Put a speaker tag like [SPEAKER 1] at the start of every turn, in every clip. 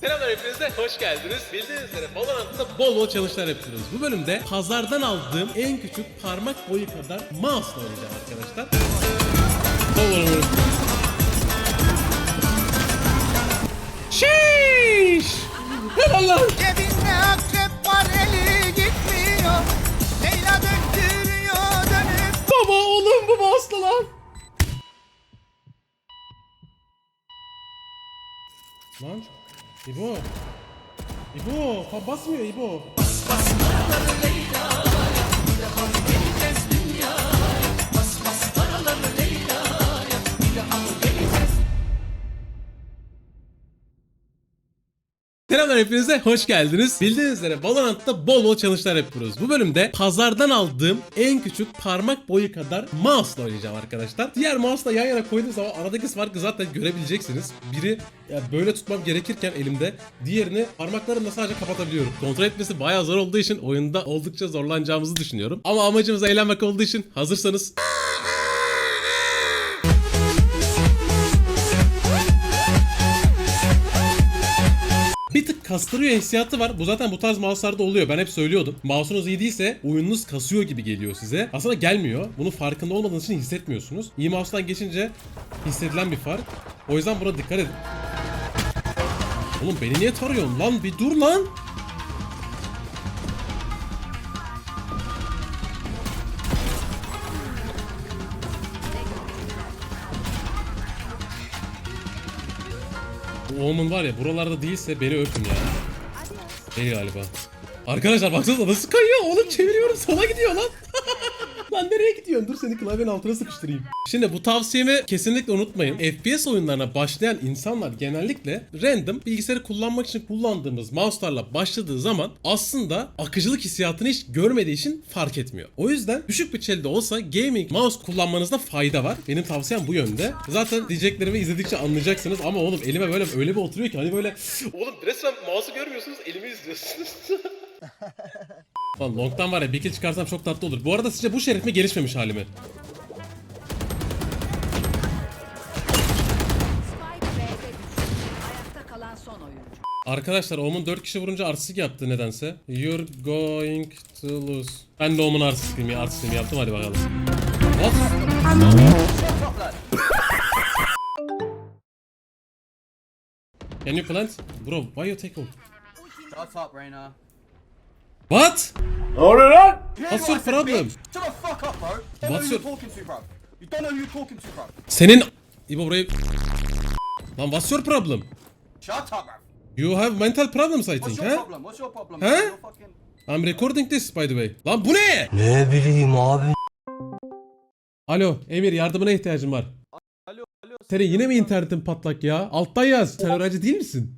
[SPEAKER 1] Selamlar hepinize, hoş geldiniz. Bildiğiniz üzere Valorant'ta bol bol challenge'lar yapıyoruz. Bu bölümde pazardan aldığım en küçük parmak boyu kadar mouse'la oynayacağım arkadaşlar. Bol bol. Şiş! Helal lan!
[SPEAKER 2] Cebinde akrep var eli gitmiyor Leyla döktürüyor dönüp
[SPEAKER 1] Baba oğlum bu mouse'la lan! Lan İbo. İbo, basmıyor İbo. Selamlar hepinize, hoş geldiniz. Bildiğiniz üzere Valorant'ta bol bol challenge'lar yapıyoruz. Bu bölümde pazardan aldığım en küçük parmak boyu kadar mouse'la oynayacağım arkadaşlar. Diğer mouse'la yan yana koyduğum zaman aradaki farkı zaten görebileceksiniz. Biri ya böyle tutmam gerekirken elimde, diğerini parmaklarımla sadece kapatabiliyorum. Kontrol etmesi bayağı zor olduğu için oyunda oldukça zorlanacağımızı düşünüyorum. Ama amacımız eğlenmek olduğu için hazırsanız kastırıyor hissiyatı var. Bu zaten bu tarz mouse'larda oluyor. Ben hep söylüyordum. Mouse'unuz iyi değilse oyununuz kasıyor gibi geliyor size. Aslında gelmiyor. Bunun farkında olmadığınız için hissetmiyorsunuz. İyi mouse'dan geçince hissedilen bir fark. O yüzden buna dikkat edin. Oğlum beni niye tarıyorsun lan? Bir dur lan. Omen var ya buralarda değilse beni öpün ya. Değil galiba. Arkadaşlar baksanıza nasıl kayıyor oğlum çeviriyorum sola gidiyor lan. Lan nereye gidiyorsun? Dur seni klavyenin altına sıkıştırayım. Şimdi bu tavsiyemi kesinlikle unutmayın. FPS oyunlarına başlayan insanlar genellikle random bilgisayarı kullanmak için kullandığımız mouse'larla başladığı zaman aslında akıcılık hissiyatını hiç görmediği için fark etmiyor. O yüzden düşük bütçeli olsa gaming mouse kullanmanızda fayda var. Benim tavsiyem bu yönde. Zaten diyeceklerimi izledikçe anlayacaksınız ama oğlum elime böyle öyle bir oturuyor ki hani böyle oğlum resmen mouse'u görmüyorsunuz elimi izliyorsunuz. Lan long'dan var ya bir kill çıkarsam çok tatlı olur. Bu arada sizce bu şerif mi gelişmemiş hali mi?
[SPEAKER 3] Spike B'de düştü. Ayakta kalan son oyuncu.
[SPEAKER 1] Arkadaşlar Omen 4 kişi vurunca artistik yaptı nedense. You're going to lose. Ben de Omen artistikliğimi, artistliğimi yaptım hadi bakalım. What? Can you plant? Bro, why you take off?
[SPEAKER 2] Shut up Reyna
[SPEAKER 1] What?
[SPEAKER 4] You
[SPEAKER 1] What's your problem?
[SPEAKER 4] Shut the fuck up, bro. Don't
[SPEAKER 1] What's
[SPEAKER 4] know
[SPEAKER 1] your-
[SPEAKER 4] who you're talking to, bro. You don't know who you're talking to, bro.
[SPEAKER 1] Senin... İbo burayı... Lan what's your problem?
[SPEAKER 4] Shut up, bro.
[SPEAKER 1] You have mental problems I
[SPEAKER 4] What's
[SPEAKER 1] think,
[SPEAKER 4] your
[SPEAKER 1] huh?
[SPEAKER 4] problem? What's your problem?
[SPEAKER 1] Huh?
[SPEAKER 4] bro? You're fucking...
[SPEAKER 1] I'm recording this by the way. Lan bu ne?
[SPEAKER 5] Ne bileyim abi.
[SPEAKER 1] Alo Emir yardımına ihtiyacım var.
[SPEAKER 6] Alo, alo.
[SPEAKER 1] Senin yine mi internetin patlak ya? Alttan yaz. Sen öğrenci değil misin?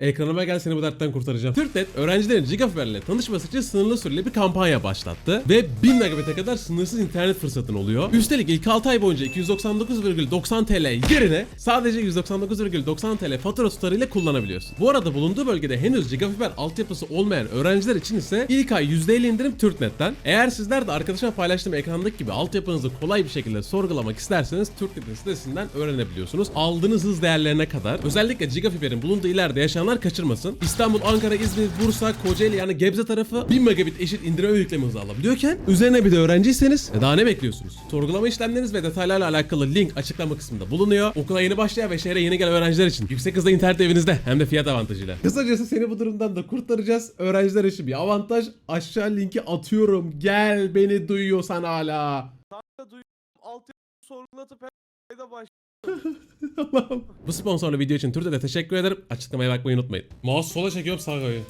[SPEAKER 1] Ekranıma gel seni bu dertten kurtaracağım. TürkNet öğrencilerin Gigafiber'le tanışması için sınırlı süreli bir kampanya başlattı. Ve 1000 megabit'e kadar sınırsız internet fırsatın oluyor. Üstelik ilk 6 ay boyunca 299,90 TL yerine sadece 199,90 TL fatura tutarıyla kullanabiliyorsun. Bu arada bulunduğu bölgede henüz Gigafiber altyapısı olmayan öğrenciler için ise ilk ay %50 indirim TürkNet'ten. Eğer sizler de arkadaşıma paylaştığım ekrandaki gibi altyapınızı kolay bir şekilde sorgulamak isterseniz TürkNet'in sitesinden öğrenebiliyorsunuz. Aldığınız hız değerlerine kadar özellikle Gigafiber'in bulunduğu ileride yaşayanlar kaçırmasın. İstanbul, Ankara, İzmir, Bursa, Kocaeli yani Gebze tarafı 1000 megabit eşit indirme yükleme hızı alabiliyorken üzerine bir de öğrenciyseniz e daha ne bekliyorsunuz? Sorgulama işlemleriniz ve detaylarla alakalı link açıklama kısmında bulunuyor. Okula yeni başlayan ve şehre yeni gelen öğrenciler için yüksek hızda internet evinizde hem de fiyat avantajıyla. Kısacası seni bu durumdan da kurtaracağız. Öğrenciler için bir avantaj. Aşağı linki atıyorum. Gel beni duyuyorsan hala.
[SPEAKER 6] Kanka duydum. Alt sorgulatıp her kayda baş.
[SPEAKER 1] Allah'ım. Bu sponsorlu video için Türk'te de teşekkür ederim. Açıklamaya bakmayı unutmayın. Mouse sola çekiyorum sağa koyuyor.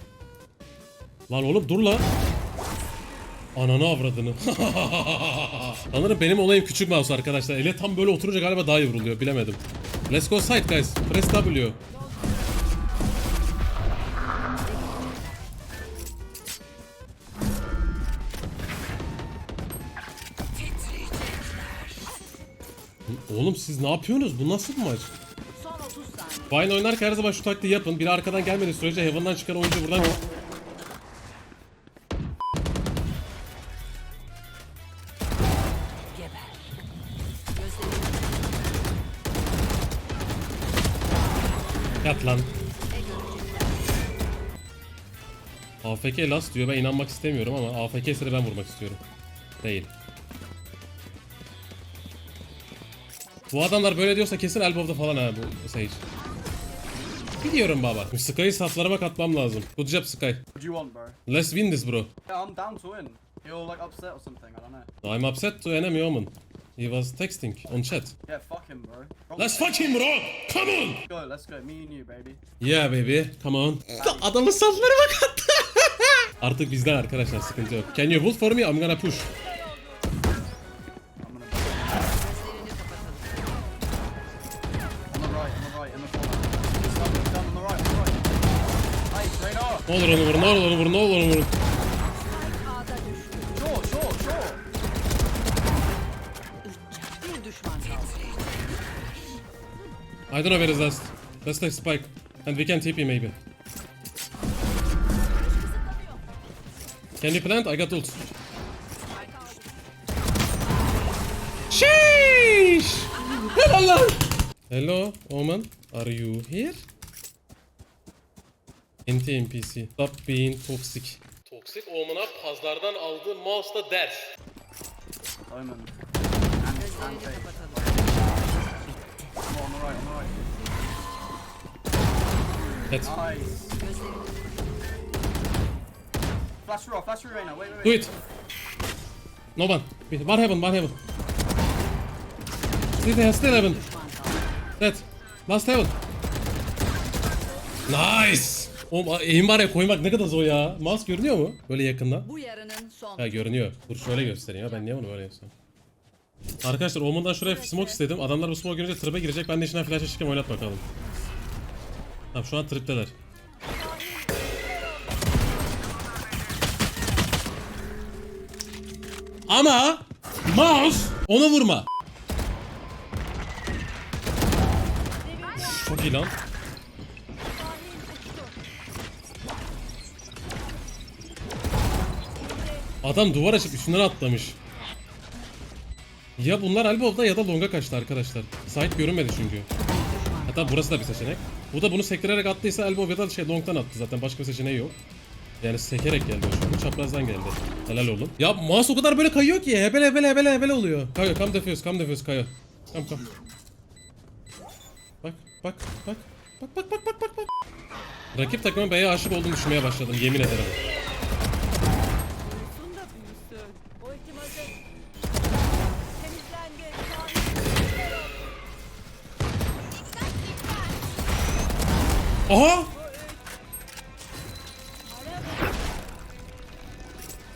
[SPEAKER 1] Lan oğlum dur lan. Ananı avradını. Sanırım benim olayım küçük mouse arkadaşlar. Ele tam böyle oturunca galiba daha iyi vuruluyor. Bilemedim. Let's go side guys. Press W. Oğlum siz ne yapıyorsunuz? Bu nasıl maç? Vayne oynarken her zaman şu taktiği yapın. Biri arkadan gelmediği sürece Heaven'dan çıkan oyuncu buradan... Yat lan. AFK last diyor. Ben inanmak istemiyorum ama AFK sıra ben vurmak istiyorum. Değil. Bu adamlar böyle diyorsa kesin Elbow'da falan ha bu Sage. Biliyorum baba. Sky'ı saflarıma katmam lazım. Good job Sky.
[SPEAKER 4] What do you want, bro?
[SPEAKER 1] Let's win this bro.
[SPEAKER 4] Yeah, I'm down to win. You're like upset or something, I don't know.
[SPEAKER 1] I'm upset to enemy Omen. He was texting on chat.
[SPEAKER 4] Yeah, fuck him, bro. Wrong
[SPEAKER 1] Let's fuck him bro! Come on!
[SPEAKER 4] Go, let's go. Me and you, baby.
[SPEAKER 1] Yeah baby, come on. Adamın saflarıma kattı. Artık bizden arkadaşlar sıkıntı yok. Can you hold for me? I'm gonna push. Ne olur onu vur, ne olur onu vur, ne olur onu vur.
[SPEAKER 3] A'da düştü.
[SPEAKER 4] Short, short, short.
[SPEAKER 3] Bir düşman kaldı.
[SPEAKER 1] I don't know where is last. Let's take spike. And we can TP maybe. Can you plant? I got ult. Sheesh! Helal lan! Hello, Omen. Are you here? NT NPC. Stop being toxic. Toksik Omen'a pazardan aldığı mouse'la ders.
[SPEAKER 4] Omen.
[SPEAKER 3] Gözlerini kapatalım.
[SPEAKER 4] Come on, on the right, on the right.
[SPEAKER 1] Evet.
[SPEAKER 4] Nice.
[SPEAKER 3] Gözlerini
[SPEAKER 4] Flash through, flash through, Reyna. Wait, wait,
[SPEAKER 1] Do
[SPEAKER 4] wait.
[SPEAKER 1] it. No one. One heaven, one heaven. Still there, still heaven. Dead. Last heaven. Nice. Oğlum aim var ya koymak ne kadar zor ya. Mouse görünüyor mu? Böyle yakından.
[SPEAKER 3] Bu yarının son.
[SPEAKER 1] Ha görünüyor. Dur şöyle göstereyim ya. Ben niye bunu böyle göstereyim? Arkadaşlar Omen'dan şuraya smoke istedim. Adamlar bu smoke görünce tribe girecek. Ben de işinden flash'a çıkayım oynat bakalım. Tamam şu an tripteler. Ama mouse ona vurma. Uf, Çok iyi lan. Adam duvar açıp üstünden atlamış. Ya bunlar Elbow'da ya da Long'a kaçtı arkadaşlar. Site görünmedi çünkü. Hatta burası da bir seçenek. Bu da bunu sektirerek attıysa Elbow ya da şey Long'dan attı zaten başka bir seçeneği yok. Yani sekerek geldi çünkü çaprazdan geldi. Helal oğlum. Ya mouse o kadar böyle kayıyor ki hebele hebele hebele hebele oluyor. Kayo come defuse come defuse Kayo. Come come. Bak bak bak. Bak bak bak bak bak bak. Rakip takımın B'ye aşık olduğunu düşünmeye başladım yemin ederim. Aha!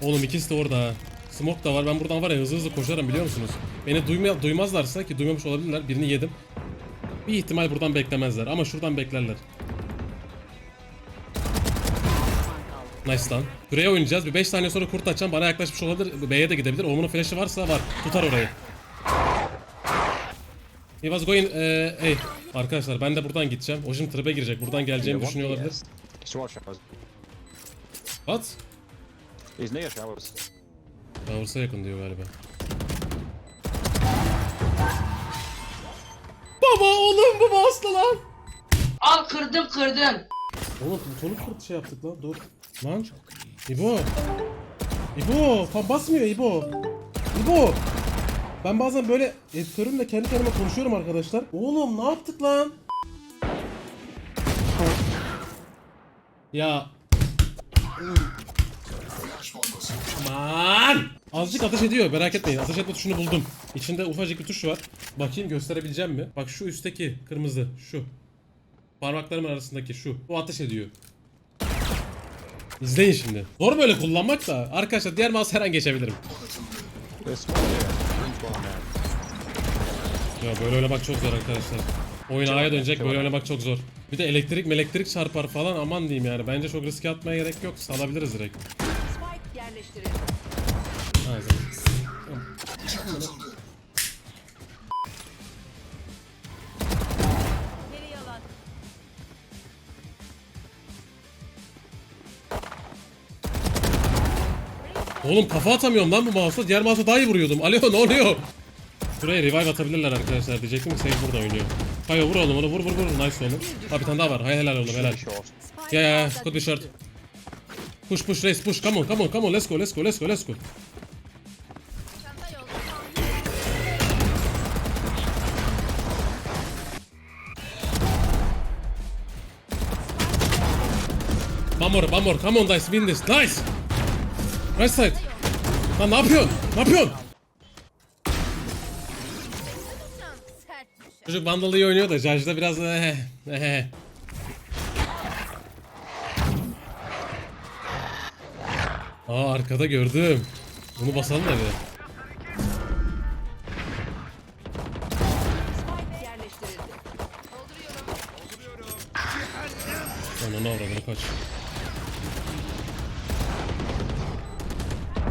[SPEAKER 1] Oğlum ikisi de orada. Smoke da var. Ben buradan var ya hızlı hızlı koşarım biliyor musunuz? Beni duyma, duymazlarsa ki duymamış olabilirler. Birini yedim. Bir ihtimal buradan beklemezler ama şuradan beklerler. Nice lan. Buraya oynayacağız. Bir 5 saniye sonra kurt açacağım. Bana yaklaşmış olabilir. B'ye de gidebilir. Omun'un flash'ı varsa var. Tutar orayı. He was going... eee hey. Arkadaşlar ben de buradan gideceğim. O şimdi tribe girecek. Buradan geleceğimi düşünüyor olabilir.
[SPEAKER 5] Showers.
[SPEAKER 1] What?
[SPEAKER 5] He's near showers.
[SPEAKER 1] Towers'a yakın diyor galiba. Baba oğlum bu baslı lan.
[SPEAKER 7] Al kırdım kırdım.
[SPEAKER 1] Oğlum butonu kurt şey yaptık lan dur. Lan. İbo. İbo tam basmıyor İbo. İbo. Ben bazen böyle editörümle kendi kendime konuşuyorum arkadaşlar. Oğlum ne yaptık lan? Ya. Aman. Azıcık ateş ediyor merak etmeyin. Ateş etme tuşunu buldum. İçinde ufacık bir tuş var. Bakayım gösterebileceğim mi? Bak şu üstteki kırmızı şu. Parmaklarımın arasındaki şu. O ateş ediyor. İzleyin şimdi. Zor böyle kullanmak da. Arkadaşlar diğer mouse her an geçebilirim.
[SPEAKER 5] Small
[SPEAKER 1] Ya böyle oynamak çok zor arkadaşlar. Oyun A'ya dönecek böyle oynamak çok zor. Bir de elektrik elektrik çarpar falan aman diyeyim yani. Bence çok riske atmaya gerek yok. Salabiliriz direkt.
[SPEAKER 3] Spike yerleştirildi.
[SPEAKER 1] Ha, Oğlum kafa atamıyorum lan bu mouse'la. Diğer mouse'la daha iyi vuruyordum. Alo ne oluyor? Buraya revive atabilirler arkadaşlar. Diyecektim ki Sage burada oynuyor. Kayo vur oğlum onu vur vur vur. Nice oğlum. Ha bir tane daha var. Hay helal oğlum helal. Ya ya ya. Could be short. Push push race push. Come on come on come on. Let's go let's go let's go let's go. One more, one more. Come on guys, win this. Nice. Right side. Lan ne yapıyorsun? Ne yapıyorsun? Çocuk Vandal iyi oynuyor da Judge'da biraz eh, eh. Aa arkada gördüm. Bunu basalım da bir.
[SPEAKER 3] Yerleştirildi.
[SPEAKER 1] Ananı avradını kaç.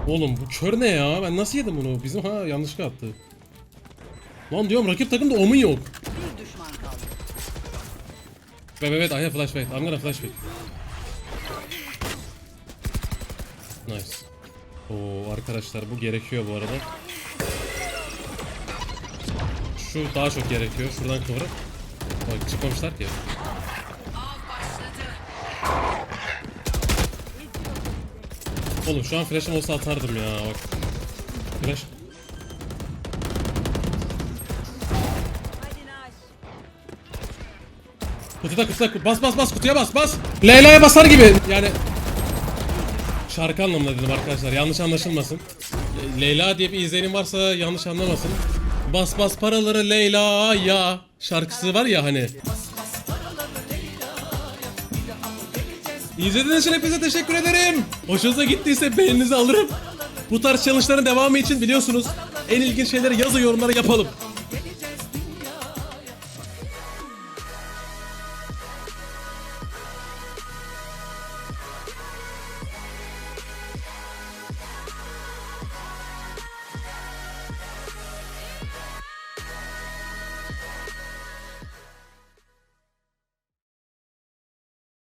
[SPEAKER 1] Oğlum bu kör ne ya? Ben nasıl yedim bunu? Bizim ha yanlışlıkla attı. Lan diyorum rakip takımda omun yok.
[SPEAKER 3] Bir düşman kaldı.
[SPEAKER 1] Wait wait wait I have flashbang. I'm gonna flashbang. Nice. Oo arkadaşlar bu gerekiyor bu arada. Şu daha çok gerekiyor. Şuradan kıvırıp. Bak çıkmamışlar ki. Oğlum şu an flash'ım olsa atardım ya bak. Flash. Kutuda kutuda bas bas bas kutuya bas bas. Leyla'ya basar gibi. Yani şarkı anlamında dedim arkadaşlar yanlış anlaşılmasın. Le- Leyla diye bir izlenim varsa yanlış anlamasın. Bas bas paraları Leyla'ya şarkısı var ya hani. İzlediğiniz için hepinize teşekkür ederim. Hoşunuza gittiyse beğeninizi alırım. Bu tarz challenge'ların devamı için biliyorsunuz en ilginç şeyleri yazın yorumlara yapalım.